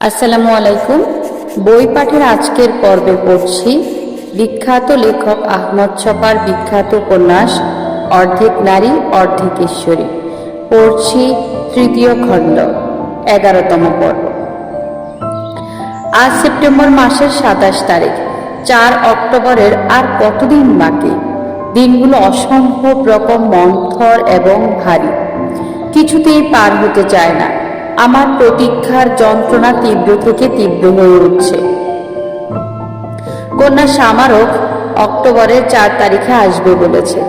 আসসালামু আলাইকুম। বই পাঠের আজকের পর্বে পড়ছি বিখ্যাত লেখক আহমদ ছপার বিখ্যাত উপন্যাস, অর্ধেক নারী, অর্ধেক ঈশ্বরী। পড়ছি তৃতীয় খণ্ড, এগারোতম পর্ব। আজ সেপ্টেম্বর মাসের সাতাশ তারিখ, চার অক্টোবরের আর কতদিন বাকি? দিনগুলো অসম্ভব রকম মন্থর এবং ভারী। কিছুতেই পার হতে চায় না। আমার প্রতীক্ষার যন্ত্রণা তীব্র থেকে তীব্র হয়ে উঠছে। কন্যা সামারক অক্টোবরের চার তারিখে আসবে বলেছে।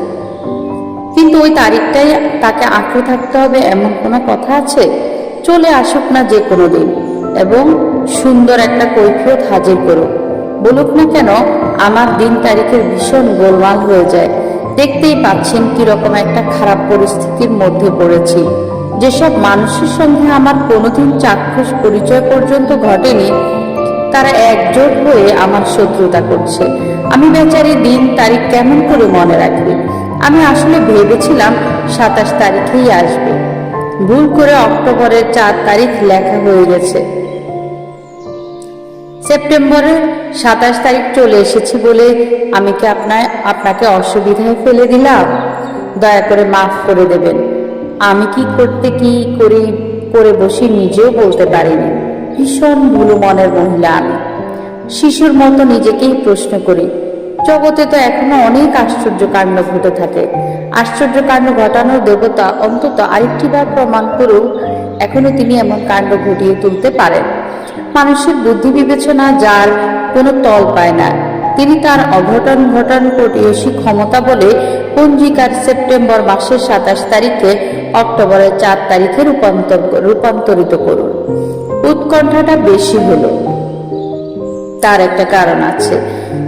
কিন্তু ওই তারিখটাই তাকে আঁকড়ে থাকতে হবে এমন কোনো কথা আছে? চলে আসুক না যে কোনো দিন এবং সুন্দর একটা কৈফিয়ত হাজির করুক। বলুক না কেন, আমার দিন তারিখের ভীষণ গোলমাল হয়ে যায়। দেখতেই পাচ্ছেন কীরকম একটা খারাপ পরিস্থিতির মধ্যে পড়েছি। যেসব মানুষের সঙ্গে আমার কোনোদিন চাক্ষুষ পরিচয় পর্যন্ত ঘটেনি, তারা একজোট হয়ে আমার শত্রুতা করছে। আমি বেচারি দিন তারিখ কেমন করে মনে রাখবি? আমি আসলে ভেবেছিলাম সাতাশ তারিখেই আসবে। ভুল করে অক্টোবরের চার তারিখ লেখা হয়ে গেছে। সেপ্টেম্বরের সাতাশ তারিখ চলে এসেছি বলে আমি কি আপনার আপনাকে অসুবিধায় ফেলে দিলাম? দয়া করে মাফ করে দেবেন। আমি কি করতে কি করে করে বসি নিজেও বলতে পারিনি। ভীষণ ভুলো মনের মহিলা আমি। শিশুর মতো নিজেকেই প্রশ্ন করি। জগতে তো এখনও অনেক আশ্চর্য কাণ্ড ঘটে থাকে। আশ্চর্য কাণ্ড ঘটানোর দেবতা অন্তত আরেকটি বার প্রমাণ করেও এখনও তিনি এমন কাণ্ড ঘটিয়ে তুলতে পারেন। মানুষের বুদ্ধি বিবেচনা যার কোনো তল পায় না। তিনি তার অঘটন ঘটন প্রতিবেশী ক্ষমতা বলে পঞ্জিকার সেপ্টেম্বর মাসের সাতাশ তারিখে অক্টোবরের চার তারিখে রূপান্তর রূপান্তরিত করুন। উৎকণ্ঠাটা বেশি হলো। তার একটা কারণ আছে।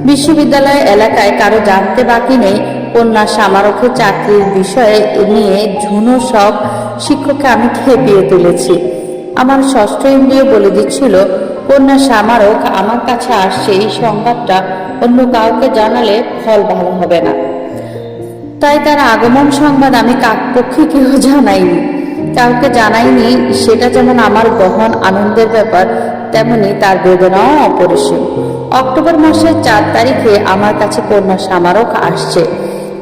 বিশ্ববিদ্যালয় এলাকায় কারও জানতে বাকি নেই। কন্যা সামারকের চাকরির বিষয়ে নিয়ে ঝুনো সব শিক্ষককে আমি খেপিয়ে তুলেছি। আমার ষষ্ঠ ইন্দ্রিয় বলে দিচ্ছিল, কন্যা সামারক আমার কাছে আসছে এই সংবাদটা অন্য কাউকে জানালে ফল ভালো হবে না। তাই তার আগমন সংবাদ আমি কাকপক্ষে কেউ জানাইনি। কাউকে জানাইনি, সেটা যেমন আমার গহন আনন্দের ব্যাপার, তেমনি তার বেদনাও অপরিসীম। অক্টোবর মাসের চার তারিখে আমার কাছে কন্যা সামারক আসছে।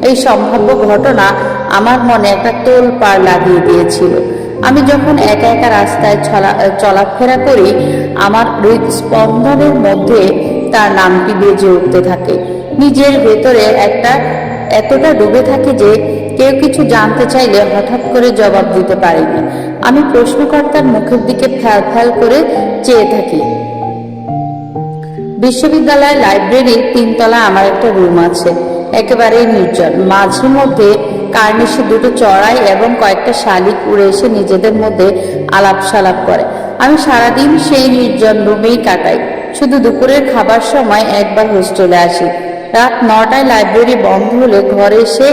এই সম্ভাব্য ঘটনা আমার মনে একটা তোল পার লাগিয়ে দিয়েছিল। আমি যখন একা একা রাস্তায় চলা চলাফেরা করি আমার হৃদস্পন্দনের মধ্যে তার নামটি বেজে উঠতে থাকে। নিজের ভেতরে একটা এতটা ডুবে থাকে যে কেউ কিছু জানতে চাইলে হঠাৎ করে জবাব দিতে পারিনি আমি প্রশ্নকর্তার মুখের দিকে ফ্যাল ফ্যাল করে চেয়ে থাকি। বিশ্ববিদ্যালয়ের লাইব্রেরির তিনতলা আমার একটা রুম আছে। একেবারেই নির্জন। মাঝে মধ্যে কার্নিশে দুটো চড়াই এবং কয়েকটা শালিক উড়ে এসে নিজেদের মধ্যে আলাপ সালাপ করে। আমি সারাদিন সেই নির্জন রুমেই কাটাই। শুধু দুপুরের খাবার সময় একবার হোস্টেলে আসি। রাত নটায় লাইব্রেরি বন্ধ হলে ঘরে এসে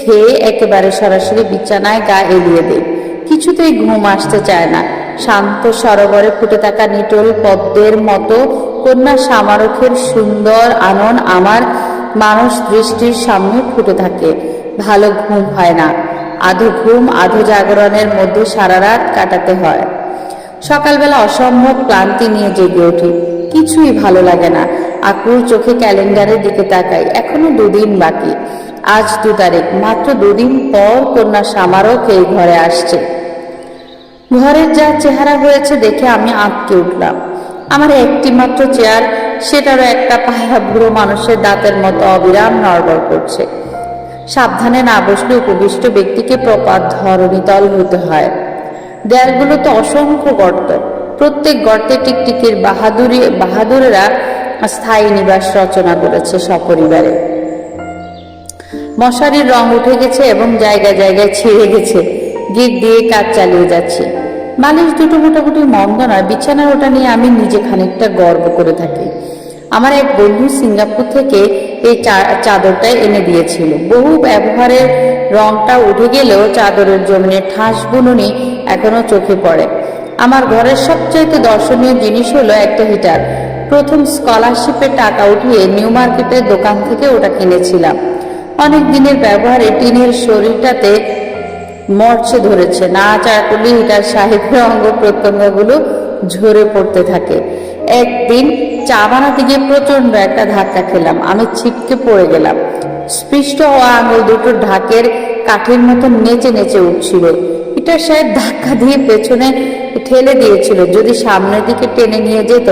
খেয়ে একেবারে সরাসরি বিছানায় গা এলিয়ে দেয় কিছুতেই ঘুম আসতে চায় না। শান্ত সরোবরে ফুটে থাকা নিটোল পদ্মের মতো কন্যা সামারকের সুন্দর আনন আমার মানুষ দৃষ্টির সামনে ফুটে থাকে। ভালো ঘুম হয় না। আধো ঘুম আধো জাগরণের মধ্যে সারা রাত কাটাতে হয়। সকালবেলা অসম্ভব ক্লান্তি নিয়ে জেগে উঠি। কিছুই ভালো লাগে না। আকুল চোখে ক্যালেন্ডারের দিকে তাকাই। এখনও দুদিন বাকি। আজ দু তারিখ। মাত্র দুদিন পর কন্যা সামারক এই ঘরে আসছে। ঘরের যা চেহারা হয়েছে দেখে আমি আঁতকে উঠলাম। আমার একটি মাত্র চেয়ার, সেটারও একটা পায়া বুড়ো মানুষের দাঁতের মতো অবিরাম নড়বড় করছে। সাবধানে না বসলে উপবিষ্ট ব্যক্তিকে প্রপাত ধরণীতল হতে হয়। দেয়ালগুলোতে অসংখ্য গর্ত। প্রত্যেক গর্তে টিকটিকির বাহাদুরি, বাহাদুরেরা স্থায়ী নিবাস রচনা করেছে সপরিবারে। মশারির রং উঠে গেছে এবং জায়গায় জায়গায় ছিঁড়ে গেছে। গিট দিয়ে কাজ চালিয়ে যাচ্ছে। বালিশ দুটো মোটামুটি মন্দ নয়। বিছানার ওটা নিয়ে আমি নিজে খানিকটা গর্ব করে থাকি। আমার এক বন্ধু সিঙ্গাপুর থেকে এই চা- চাদরটাই এনে দিয়েছিল। বহু ব্যবহারের রংটা উঠে গেলেও চাদরের জমিনের ঠাস বুননি এখনও চোখে পড়ে। আমার ঘরের সবচাইতে দর্শনীয় জিনিস হলো একটা হিটার। প্রথম স্কলারশিপের টাকা উঠিয়ে নিউ মার্কেটের দোকান থেকে ওটা কিনেছিলাম। অনেক দিনের ব্যবহারে টিনের শরীরটাতে মরচে ধরেছে। না চার করলে হিটার সাহিত্য অঙ্গ প্রত্যঙ্গগুলো ঝরে পড়তে থাকে। একদিন চা বানাতে গিয়ে প্রচণ্ড একটা ধাক্কা খেলাম। আমি ছিটকে পড়ে গেলাম। স্পৃষ্ট হওয়া আঙুল দুটো ঢাকের কাঠের মতো নেচে নেচে উঠছিল। পিটার সাহেব ধাক্কা দিয়ে পেছনে ঠেলে দিয়েছিল। যদি সামনের দিকে টেনে নিয়ে যেত,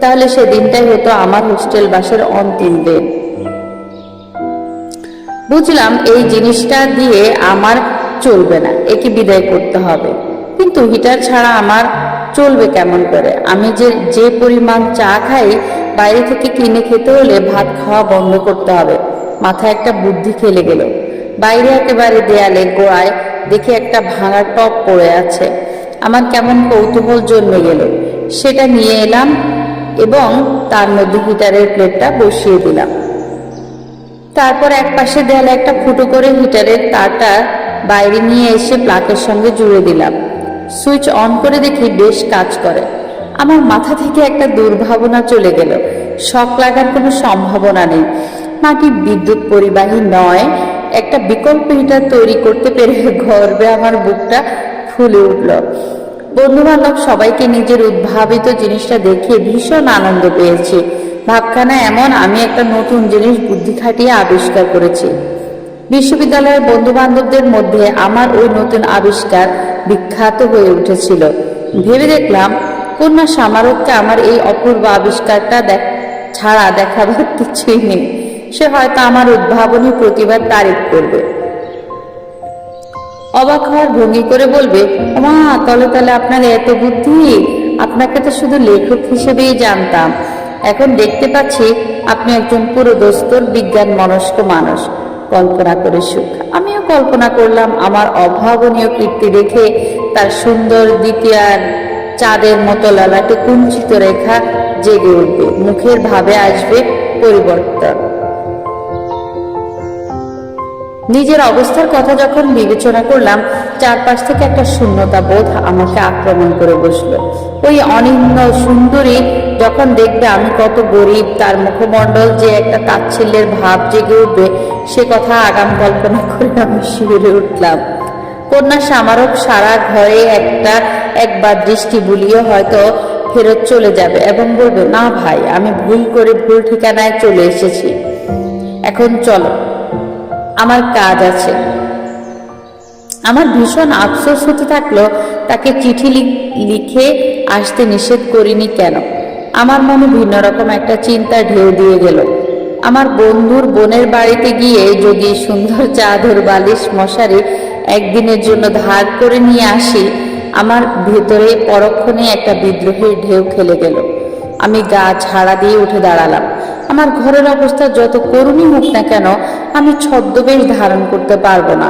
তাহলে সেদিনটাই হতো আমার হোস্টেল বাসের অন্তিম দিন। বুঝলাম এই জিনিসটা দিয়ে আমার চলবে না, একে বিদায় করতে হবে। কিন্তু হিটার ছাড়া আমার চলবে কেমন করে? আমি যে যে পরিমাণ চা খাই, বাইরে থেকে কিনে খেতে হলে ভাত খাওয়া বন্ধ করতে হবে। মাথায় একটা বুদ্ধি খেলে গেল। বাইরে একেবারে দেয়ালে গোড়ায় দেখে একটা ভাঙা টপ পড়ে আছে। আমার কেমন কৌতূহল জন্মে গেল। সেটা নিয়ে এলাম এবং তার মধ্যে হিটারের প্লেটটা বসিয়ে দিলাম। তারপর এক পাশে দেয়ালে একটা ফুটো করে হিটারের তারটা বাইরে নিয়ে এসে প্লাকের সঙ্গে জুড়ে দিলাম। সুইচ অন করে দেখি বেশ কাজ করে। আমার মাথা থেকে একটা দুর্ভাবনা চলে গেল। শখ লাগার কোনো সম্ভাবনা নেই। মাটি বিদ্যুৎ পরিবাহী নয়। একটা বিকল্প হিটার তৈরি করতে পেরে গর্বে আমার বুকটা ফুলে উঠল। বন্ধু বান্ধব সবাইকে নিজের উদ্ভাবিত জিনিসটা দেখে ভীষণ আনন্দ পেয়েছি। ভাবখানা এমন আমি একটা নতুন জিনিস বুদ্ধি খাটিয়ে আবিষ্কার করেছি। বিশ্ববিদ্যালয়ের বন্ধু বান্ধবদের মধ্যে আমার ওই নতুন আবিষ্কার বিখ্যাত হয়ে উঠেছিল। ভেবে দেখলাম, কন্যা সামারককে আমার এই অপূর্ব আবিষ্কারটা ছাড়া দেখাবার কিছুই নেই। সে হয়তো আমার উদ্ভাবনী প্রতিবাদ তারিফ করবে। অবাক হওয়ার ভঙ্গি করে বলবে মা তলে তলে আপনার এত বুদ্ধি? আপনাকে তো শুধু লেখক হিসেবেই জানতাম। এখন দেখতে পাচ্ছি আপনি একজন পুরোদস্তর বিজ্ঞান মনস্ক মানুষ। কল্পনা করে সুখ। আমিও কল্পনা করলাম আমার অভাবনীয় কীর্তি দেখে তার সুন্দর দ্বিতীয়ার চাঁদের মতো লালাটে কুঞ্চিত রেখা জেগে উঠবে। মুখের ভাবে আসবে পরিবর্তন। নিজের অবস্থার কথা যখন বিবেচনা করলাম, চারপাশ থেকে একটা শূন্যতা বোধ আমাকে আক্রমণ করে বসল। ওই অনিম্ন সুন্দরী যখন দেখবে আমি কত গরিব, তার মুখমণ্ডল যে একটা তাচ্ছিল্যের ভাব জেগে উঠবে, সে কথা আগাম কল্পনা করে আমি শিউরে উঠলাম। কন্যা সামারক সারা ঘরে একটা একবার দৃষ্টি বুলিয়ে হয়তো ফেরত চলে যাবে এবং বলবে, না ভাই, আমি ভুল করে ভুল ঠিকানায় চলে এসেছি। এখন চলো। আমার কাজ আছে। আমার ভীষণ আফসোস হতে থাকল, তাকে চিঠি লিখ- আসতে নিষেধ করিনি কেন? আমার মনে ভিন্ন রকম একটা চিন্তা ঢেউ দিয়ে গেল। আমার বন্ধুর বোনের বাড়িতে গিয়ে যদি সুন্দর চাদর, বালিশ, মশারি একদিনের জন্য ধার করে নিয়ে আসি, আমার ভেতরে পরক্ষণে একটা বিদ্রোহের ঢেউ খেলে গেল। আমি গা ছাড়া দিয়ে উঠে দাঁড়ালাম। আমার ঘরের অবস্থা যত করুণই হোক না কেন, আমি ছদ্মবেশ ধারণ করতে পারব না।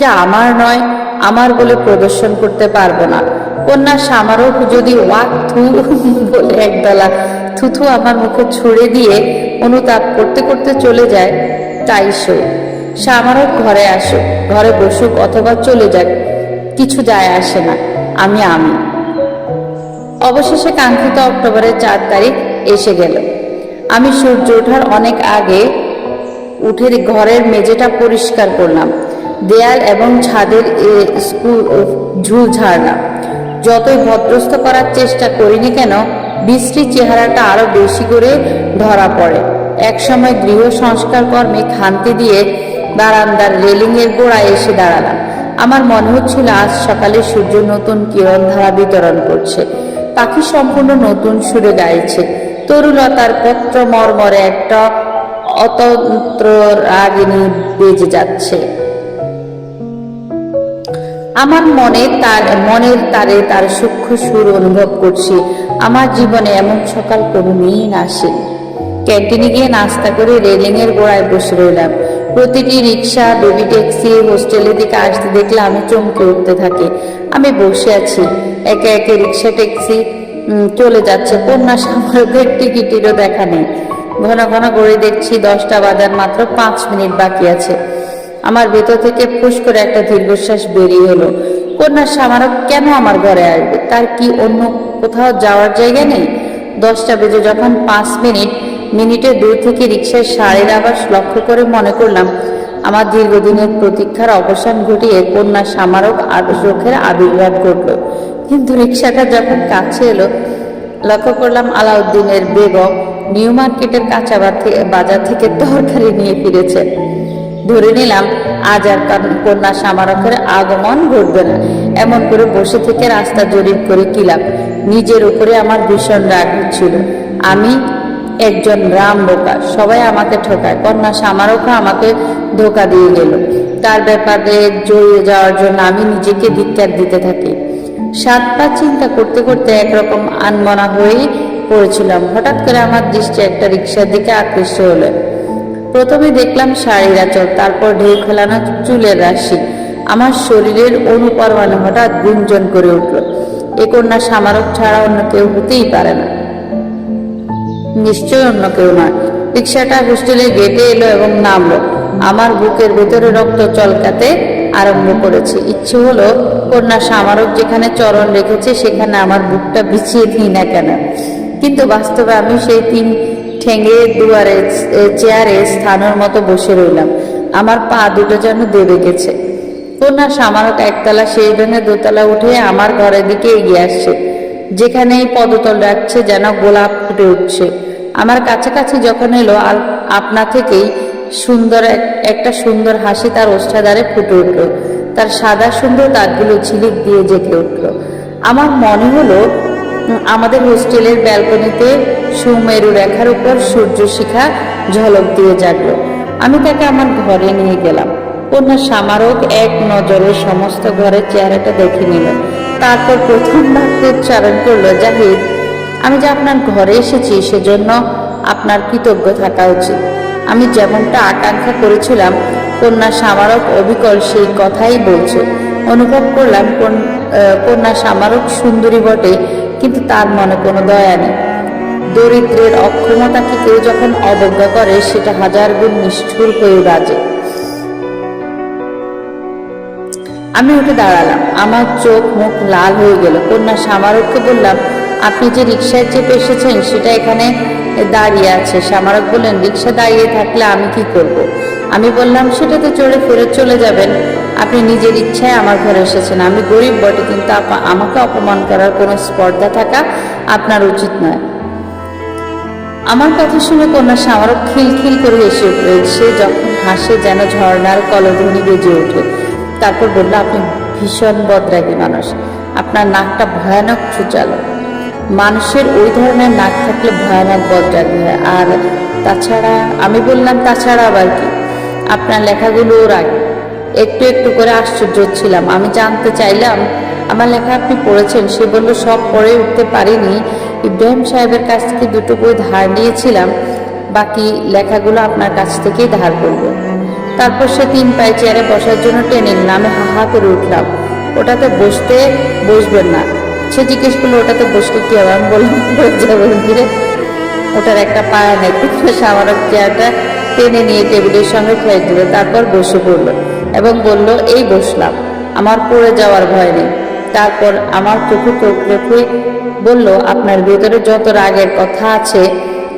যা আমার নয়, আমার বলে প্রদর্শন করতে পারব না। কন্যা সামারক যদি ওয়াক থু বলে একবেলা থুথু আমার মুখে ছুড়ে দিয়ে অনুতাপ করতে করতে চলে যায়, তাই সই সামারক ঘরে আসুক, ঘরে বসুক অথবা চলে যাক, কিছু যায় আসে না, আমি আমি। অবশেষে কাঙ্ক্ষিত অক্টোবরের চার তারিখ এসে গেল। আমি সূর্য ওঠার অনেক আগে উঠে ঘরের মেঝেটা পরিষ্কার করলাম। দেয়াল এবং ছাদের স্কুল ঝুল ঝাড়লাম। যতই ভদ্রস্থ করার চেষ্টা করিনি কেন, বিশ্রী চেহারাটা আরও বেশি করে ধরা পড়ে। একসময় গৃহ সংস্কার কর্মে খান্তি দিয়ে বারান্দার রেলিংয়ের গোড়ায় এসে দাঁড়ালাম। আমার মনে হচ্ছিল আজ সকালে সূর্য নতুন কিরণ ধারা বিতরণ করছে। পাখি সম্পূর্ণ নতুন সুরে গাইছে। তরুলতার পত্র মর্মরে একটা অতন্ত্র রাগিনী বেজে যাচ্ছে। আমার মনে তার, মনের তারে তার সূক্ষ্ম সুর অনুভব করছি। আমার জীবনে এমন সকাল কোনো কোনোদিন আসেনি ক্যান্টিনে গিয়ে নাস্তা করে রেলিং এর গোড়ায় বসে রইলাম। প্রতিটি রিক্সা বেবি ট্যাক্সি, হোস্টেলের দিকে আসতে দেখলে আমি চমকে উঠতে থাকি। আমি বসে আছি। একে একে রিক্সা ট্যাক্সি চলে যাচ্ছে। কন্যা সামরকের টিকিটেরও দেখা নেই। ঘন ঘন ঘড়ি দেখছি দশটা বাজার মাত্র পাঁচ মিনিট বাকি আছে। আমার ভেতর থেকে ফুস করে একটা দীর্ঘশ্বাস বেরিয়ে এলো। কন্যা সামারক, কেন আমার ঘরে আসবে? তার কি অন্য কোথাও যাওয়ার জায়গা নেই? দশটা বেজে যখন পাঁচ মিনিট, মিনিটে দূর থেকে রিক্সার সারের আবাস লক্ষ্য করে মনে করলাম, আমার দীর্ঘদিনের প্রতীক্ষার অবসান ঘটিয়ে কন্যা সামারক আদর্শের আবির্ভাব ঘটল। কিন্তু রিক্সাটা যখন কাছে এলো, লক্ষ্য করলাম আলাউদ্দিনের বেগম নিউ মার্কেটের কাঁচা বাজার থেকে তরকারি নিয়ে ফিরেছে। ধরে নিলাম, আজ আর কান- কন্যা সামারকের আগমন ঘটবে না। এমন করে বসে থেকে রাস্তা জরিপ করে কিলাম নিজের উপরে আমার ভীষণ রাগ হচ্ছিল আমি একজন রাম বোকা, সবাই আমাকে ঠকায়। কন্যা সামারকও আমাকে ধোকা দিয়ে গেল। তার ব্যাপারে জড়িয়ে যাওয়ার জন্য আমি নিজেকে ধিক্কার দিতে থাকি। সাত পা চিন্তা করতে করতে একরকম আনমনা হয়েই পড়েছিলাম। হঠাৎ করে আমার দৃষ্টি একটা রিক্সার দিকে আকৃষ্ট হলো। প্রথমে দেখলাম শাড়ির আঁচল, তারপর ঢেউ খেলানো চুলের রাশি। আমার শরীরের অনুপরমাণু হঠাৎ গুঞ্জন করে উঠল। এ কন্যা সামারক ছাড়া অন্য কেউ হতেই পারে না। নিশ্চয় অন্য কেউ নয়। রিক্সাটা হোস্টেলের গেটে এলো এবং নামলো। আমার বুকের ভেতরে রক্ত চলকাতে আরম্ভ করেছে। ইচ্ছে হলো কন্যা সামারক যেখানে চরণ রেখেছে, সেখানে আমার বুকটা বিছিয়ে দিই না কেন? কিন্তু বাস্তবে আমি সেই তিন ঠেঙে দুয়ারে চেয়ারে স্থানের মতো বসে রইলাম। আমার পা দুটো যেন দেবে গেছে। কন্যা সামারক একতলা, সেই ভেঙে দোতলা উঠে আমার ঘরের দিকে এগিয়ে আসছে। যেখানেই পদতল রাখছে যেন গোলাপ ফুটে উঠছে। আমার কাছাকাছি যখন এলো আপনা থেকেই সুন্দর একটা সুন্দর হাসি তার ওষ্ঠাদারে ফুটে উঠল। তার সাদা সুন্দর দাগগুলো ঝিলিক দিয়ে জেগে উঠল। আমার মনে হলো আমাদের হোস্টেলের ব্যালকনিতে সুমেরু রেখার উপর সূর্য শিখা ঝলক দিয়ে জাগলো। আমি তাকে আমার ঘরে নিয়ে গেলাম। কন্যা সামারক এক নজরে সমস্ত ঘরের চেহারাটা দেখে নিল। তারপর প্রথম বাক্য উচ্চারণ করল, জাহিদ, আমি যে আপনার ঘরে এসেছি সেজন্য আপনার কৃতজ্ঞ থাকা উচিত। আমি যেমনটা আকাঙ্ক্ষা করেছিলাম কন্যা সামারক অবিকল সেই কথাই বলছে। অনুভব করলাম কন্যা সামারক সুন্দরী বটে, কিন্তু তার মনে কোনো দয়া নেই। দরিদ্রের অক্ষমতাকে কেউ যখন অবজ্ঞা করে, সেটা হাজার গুণ নিষ্ঠুর হয়ে বাজে। আমি উঠে দাঁড়ালাম। আমার চোখ মুখ লাল হয়ে গেল। কন্যা সামারককে বললাম, আপনি যে রিক্সায় চেপে এসেছেন, সেটা এখানে দাঁড়িয়ে আছে। সামারক বললেন রিক্সা দাঁড়িয়ে থাকলে আমি কি করব। আমি বললাম সেটাতে চড়ে ফেরত চলে যাবেন। আপনি নিজের ইচ্ছায় আমার ঘরে এসেছেন। আমি গরিব বটে, কিন্তু আমাকে অপমান করার কোনো স্পর্ধা থাকা আপনার উচিত নয়। আমার কথা শুনে কন্যা সামারক খিলখিল করে হেসে উঠল। সে যখন হাসে যেন ঝর্ণার কলধ্বনি বেজে ওঠে। তারপর বলল, আপনি ভীষণ বদরাগী মানুষ। আপনার নাকটা ভয়ানক চুচালো মানুষের ওই ধরনের নাক থাকলে ভয়ানক বদরাগী হয়। আর তাছাড়া, আমি বললাম, তাছাড়া আবার কি? আপনার লেখাগুলোও রাগ একটু একটু করে আশ্চর্য ছিলাম। আমি জানতে চাইলাম, আমার লেখা আপনি পড়েছেন, সে বলল, সব পড়ে উঠতে পারিনি। ইব্রাহিম সাহেবের কাছ থেকে দুটো বই ধার নিয়েছিলাম, বাকি লেখাগুলো আপনার কাছ থেকেই ধার করব। তারপর সে তিন পায়ে চেয়ারে বসার জন্য টেনে নিল। আমি হা করে উঠলাম। ওটাতে বসতে বসবেন না। সে জিজ্ঞেস করল, ওটাতে বসলে কি হবে? আমি বললাম ওটার একটা পায়া নেই। কিন্তু সামারক চেয়ারটা টেনে নিয়ে টেবিলের সঙ্গে ফেলে দিল তারপর বসে পড়ল এবং বলল, এই বসলাম। আমার পড়ে যাওয়ার ভয় নেই। তারপর আমার চোখে চোখ রেখে বলল, আপনার ভেতরে যত রাগের কথা আছে,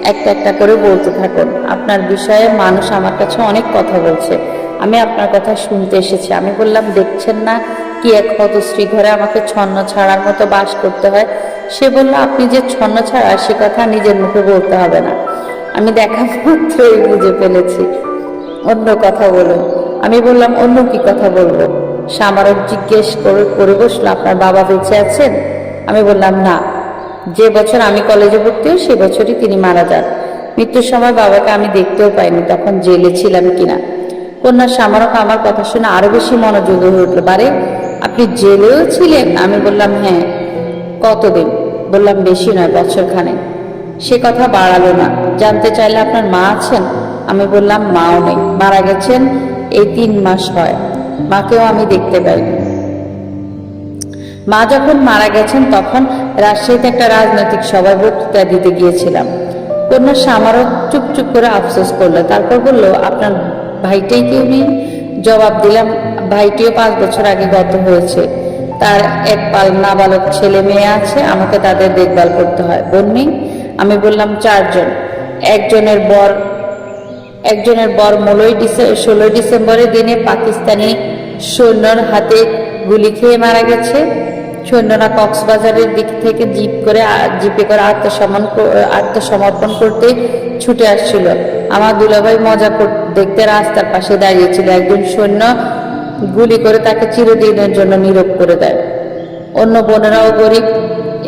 একটা একটা করে বলতে থাকুন। আপনার বিষয়ে মানুষ আমার কাছে অনেক কথা বলছে। আমি আপনার কথা শুনতে এসেছি। আমি বললাম, দেখছেন না কি এক হতশ্রী ঘরে আমাকে ছন্ন ছাড়ার মতো বাস করতে হয়? সে বলল, আপনি যে ছন্ন ছাড়া, সে কথা নিজের মুখে বলতে হবে না। আমি দেখা মাত্রই বুঝে ফেলেছি। অন্য কথা বলুন আমি বললাম, অন্য কি কথা বলব? সামারক জিজ্ঞেস করে করে বসল, আপনার বাবা বেঁচে আছেন? আমি বললাম, না। যে বছর আমি কলেজে ভর্তি হই, সে বছরই তিনি মারা যান। মৃত্যুর সময় বাবাকে আমি দেখতেও পাইনি, তখন জেলে ছিলাম কিনা? কন্যা সামারক আমার কথা শুনে আরও বেশি মনোযোগ হয়ে উঠল। বারে, আপনি জেলেও ছিলেন? আমি বললাম হ্যাঁ। কতদিন? বললাম, বেশি নয় বছরখানে সে কথা বাড়ালো না। জানতে চাইলে আপনার মা আছেন? আমি বললাম, মাও নেই। মারা গেছেন, এই তিন মাস হয়। মাকেও আমি দেখতে পাইনি মা যখন মারা গেছেন, তখন রাজশাহীতে একটা রাজনৈতিক সভায় বক্তৃতা দিতে গিয়েছিলাম। কন্যা সামারক চুপচুপ করে আফসোস করল। তারপর বলল, আপনার ভাইটাই কেউ নেই জবাব দিলাম, ভাইটিও পাঁচ বছর আগে গত হয়েছে। তার এক পাল নাবালক ছেলে মেয়ে আছে, আমাকে তাদের দেখভাল করতে হয়। বোন নেই? আমি বললাম, চারজন। একজনের বর একজনের বর ডিসেম্বর ষোলোই ডিসেম্বরের দিনে পাকিস্তানি সৈন্যর হাতে গুলি খেয়ে মারা গেছে। সৈন্যরা কক্সবাজারের দিক থেকে জিপ করে, জিপে করে আত্মসমন আত্মসমর্পণ করতে ছুটে আসছিল। আমার দুলাভাই মজা দেখতে রাস্তার পাশে দাঁড়িয়েছিল একজন সৈন্য গুলি করে তাকে চিরদিনের জন্য নীরব করে দেয়। অন্য বোনেরাও গরিব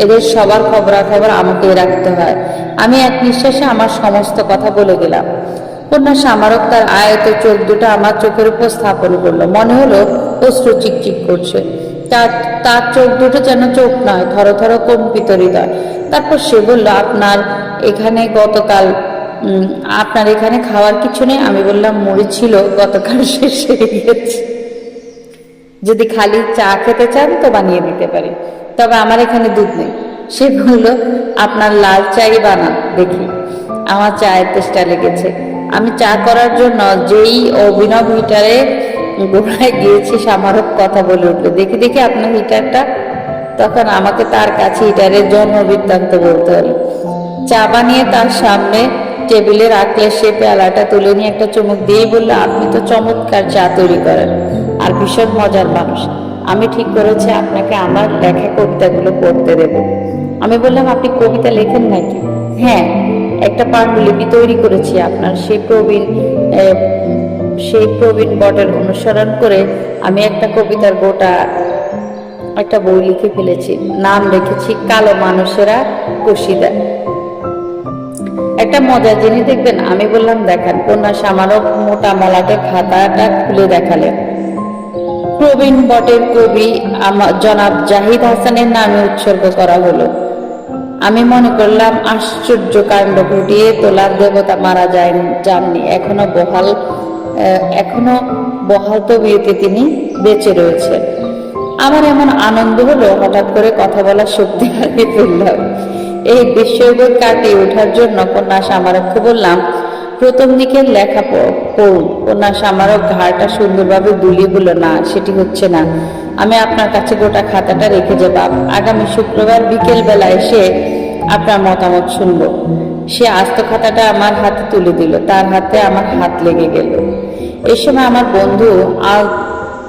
এদের সবার খবরাখবর আমাকেই রাখতে হয়। আমি এক নিঃশ্বাসে আমার সমস্ত কথা বলে গেলাম কন্যা সামারক তার আয়ত চোখ দুটো আমার চোখের উপর স্থাপন করল। মনে হলো অশ্রু চিকচিক করছে। তার তার চোখ দুটো যেন চোখ নয়, থর থর কম্পিত হৃদয়। তারপর সে বলল, আপনার এখানে গতকাল আপনার এখানে খাওয়ার কিছু নেই? আমি বললাম, মুড়ি ছিল, গতকাল শেষ হয়ে গেছে যদি খালি চা খেতে চান তো বানিয়ে দিতে পারি। তবে আমার এখানে দুধ নেই। সে বলল, আপনার লাল চাই বানান, দেখি। আমার চায়ের তেষ্টা লেগেছে। আমি চা করার জন্য যেই অভিনব হিটারে গোড়ায় গিয়েছি, সামারক কথা বলে উঠল, দেখি দেখি আপনার হিটারটা তখন আমাকে তার কাছে হিটারের জন্ম বৃত্তান্ত বলতে হলো। চা বানিয়ে তার সামনে টেবিলে রাখলে সে পেয়ালাটা তুলে নিয়ে একটা চুমুক দিয়েই বলল, আপনি তো চমৎকার চা তৈরি করেন, আর ভীষণ মজার মানুষ। আমি ঠিক করেছি, আপনাকে আমার লেখা কবিতাগুলো পড়তে দেব। আমি বললাম, আপনি কবিতা লেখেন নাকি? হ্যাঁ একটা পাণ্ডুলিপি তৈরি করেছি আপনার। সেই প্রবীণ সেই প্রবীণ বটের অনুসরণ করে আমি একটা কবিতার গোটা, একটা বই লিখে ফেলেছি। নাম রেখেছি, কালো মানুষেরা কষি দেয়। একটা মজার জিনিস দেখবেন, আমি বললাম, দেখেন কন্যা সামারক মোটা মলাটে খাতাটা খুলে দেখালেন। প্রবীণ বটের কবি জনাব জাহিদ হাসানের নামে উৎসর্গ করা হলো। আমি মনে করলাম, আশ্চর্য কাণ্ড ঘটিয়ে তোলার দেবতা মারা যায় যাননি। এখনও বহাল এখনও বহাল তবিয়তে তিনি বেঁচে রয়েছেন। আমার এমন আনন্দ হলো, হঠাৎ করে কথা বলার শক্তি হারিয়ে ফেললাম। এই বিস্ময়বোধ কাটিয়ে ওঠার জন্য কন্যা সামারককে বললাম প্রথম দিকের লেখা পড়ুন কন্যা সামারক ঘাড়টা সুন্দরভাবে দুলিয়ে বলল, না, সেটি হচ্ছে না। আমি আপনার কাছে গোটা খাতাটা রেখে যাব। আগামী শুক্রবার বিকেল বেলা এসে আপনার মতামত শুনব। সে আস্ত খাতাটা আমার হাতে তুলে দিল। তার হাতে আমার হাত লেগে গেল। এই সময় আমার বন্ধু আল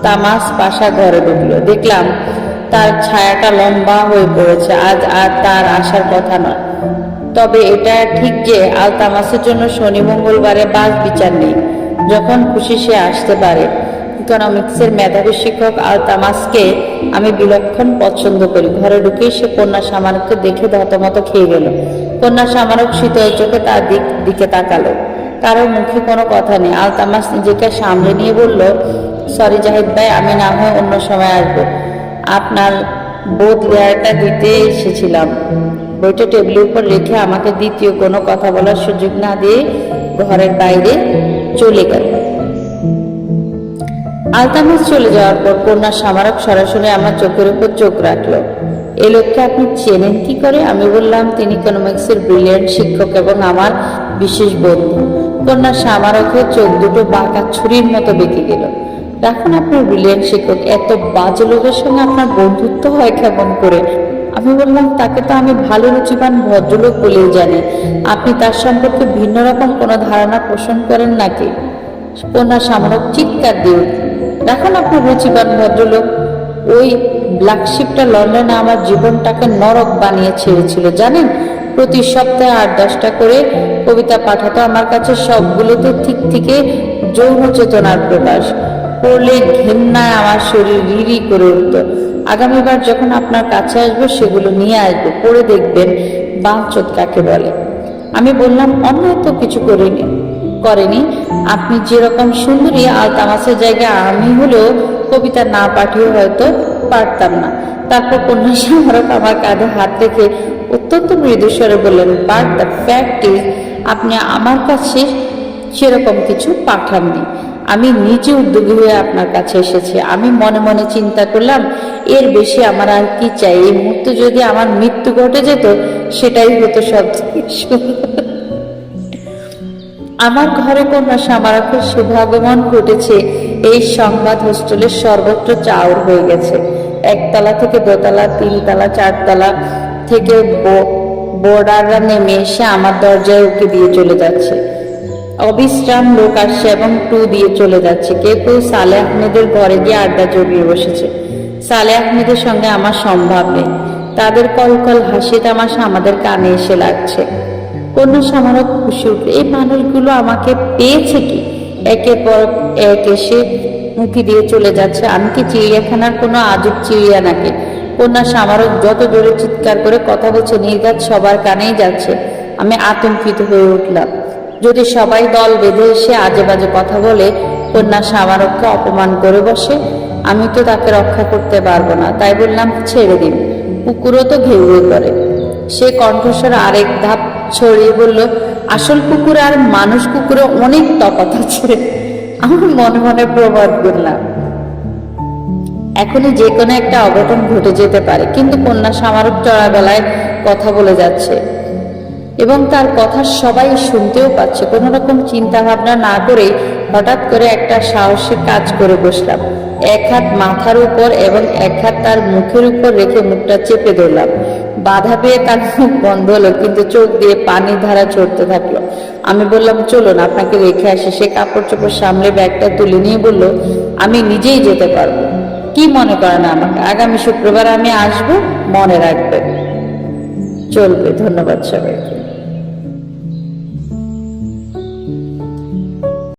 তামাস পাশা ঘরে ঢুকলো। দেখলাম তার ছায়াটা লম্বা হয়ে পড়েছে। আজ আর তার আসার কথা নয়। তবে এটা ঠিক যে আল তামাসের জন্য শনি মঙ্গলবারে বাস বিচার নেই, যখন খুশি সে আসতে পারে। ইকোনমিক্সের মেধাবী শিক্ষক আল তামাসকে আমি বিলক্ষণ পছন্দ করি। ঘরে ঢুকেই সে কন্যা সামারককে দেখে ধতমত খেয়ে গেল। কন্যা সামারক শীতল চোখে তার দিক, দিকে তাকালো। কারোর মুখে কোনো কথা নেই। আল তামাস নিজেকে সামলে নিয়ে বলল, সরি জাহিদ ভাই, আমি না হয় অন্য সময় আসব। আপনার বোধ লেয়ারটা দিতে এসেছিলাম। বইটা টেবিলের উপর রেখে আমাকে দ্বিতীয় কোনো কথা বলার সুযোগ না দিয়ে ঘরের বাইরে চলে গেল। আলতামাস চলে যাওয়ার পর কন্যা সামারক সরাসরি আমার চোখের উপর চোখ রাখল। এ লোককে আপনি চেনেন কি করে? আমি বললাম, তিনি ইকোনমিক্সের ব্রিলিয়ান্ট শিক্ষক এবং আমার বিশেষ বন্ধু। কন্যা সামারকের চোখ দুটো বাঁকা ছুরির মতো বেঁকে গেল। এখন আপনার ব্রিলিয়ান্ট শিক্ষক, এত বাজে লোকের সঙ্গে আপনার বন্ধুত্ব হয় কেমন করে? আমি বললাম, তাকে তো আমি ভালো রুচিবান ভদ্রলোক বলেই জানি। আপনি তার সম্পর্কে ভিন্ন রকম কোনো ধারণা পোষণ করেন নাকি? কন্যা সামরক চিৎকার দিয়ে। দেখুন আপনার রুচিবান ভদ্রলোক। ওই ব্ল্যাক শিপটা লন্ডনে আমার জীবনটাকে নরক বানিয়ে ছেড়েছিল, জানেন? প্রতি সপ্তাহে আট দশটা করে কবিতা পাঠাতো আমার কাছে সবগুলোতে ঠিক থেকে যৌন চেতনার প্রকাশ। পড়লে ঘেন্নায় আমার শরীর রিরি করে উঠত। আগামীবার যখন আপনার কাছে আসব, সেগুলো নিয়ে আসব, পড়ে দেখবেন বাঞ্চত কাকে বলে। আমি বললাম অন্যায় তো কিছু করিনি, করেনি। আপনি যেরকম সুন্দরী আল তামাসের জায়গায় আমি হলেও কবিতা না পাঠিয়ে হয়তো পারতাম না। তারপর কন্যা সামরক আমার কাঁধে হাত রেখে অত্যন্ত মৃদুস্বরে বললেন বাট দ্য ফ্যাক্ট ইজ আপনি আমার কাছে সেরকম কিছু পাঠাননি। আমি নিজে উদ্যোগী হয়ে আপনার কাছে এসেছি। আমি মনে মনে চিন্তা করলাম, এর বেশি আমার আর কি চাই? এই মুহূর্তে যদি আমার মৃত্যু ঘটে যেত, সেটাই হতো সব আমার ঘরে কন্যা সামারকের শুভাগমন ঘটেছে, এই সংবাদ হোস্টেলের সর্বত্র চাউর হয়ে গেছে। একতলা থেকে দোতলা, তিনতলা, চারতলা থেকে বোর্ডাররা নেমে এসে আমার দরজায় উকি দিয়ে চলে যাচ্ছে। অবিশ্রাম লোক আসছে এবং টু দিয়ে চলে যাচ্ছে। কেউ কেউ সালে আহমেদের ঘরে গিয়ে আড্ডা জড়িয়ে বসেছে। সালে আহমেদের সঙ্গে আমার সম্ভব নেই। তাদের কলকল হাসিটা আমার আমাদের কানে এসে লাগছে। কন্যা সামারক খুশি উঠল, এই মানুষগুলো আমাকে পেয়েছে কি? একের পর এক এসে মুখি দিয়ে চলে যাচ্ছে। আমি কি চিড়িয়াখানার কোনো আজব চিড়িয়া নাকি? কন্যা সামারক যত জোরে চিৎকার করে কথা বলছে নির্গাত সবার কানেই যাচ্ছে। আমি আতঙ্কিত হয়ে উঠলাম। যদি সবাই দল বেঁধে এসে আজে বাজে কথা বলে, কন্যা সামারককে অপমান করে বসে, আমি তো তাকে রক্ষা করতে পারব না, তাই বললাম, ছেড়ে দিন। কুকুরও তো ঘেউ করে। সে কণ্ঠস্বর আরেক ধাপ ছড়িয়ে বলল, আসল কুকুর আর মানুষ কুকুরে অনেক তফাৎ আছে। আমার মনে মনে প্রবাদ করলাম। এখনই যে কোনো একটা অঘটন ঘটে যেতে পারে, কিন্তু কন্যা সামারক চড়া গলায় কথা বলে যাচ্ছে। এবং তার কথা সবাই শুনতেও পাচ্ছে। কোনো রকম চিন্তা ভাবনা না করে হঠাৎ করে একটা সাহসী কাজ করে বসলাম। এক হাত মাথার উপর এবং এক হাত তার মুখের উপর রেখে মুখটা চেপে ধরলাম। বাধা পেয়ে তার মুখ বন্ধ হলো, কিন্তু চোখ দিয়ে পানির ধারা চড়তে থাকল। আমি বললাম, চলুন, আপনাকে রেখে আসি। সে কাপড় চোপড় সামলে ব্যাগটা তুলে নিয়ে বলল, আমি নিজেই যেতে পারব। কি মনে করেন আমাকে? আগামী শুক্রবার আমি আসব, মনে রাখবেন। চলবে। ধন্যবাদ সবাই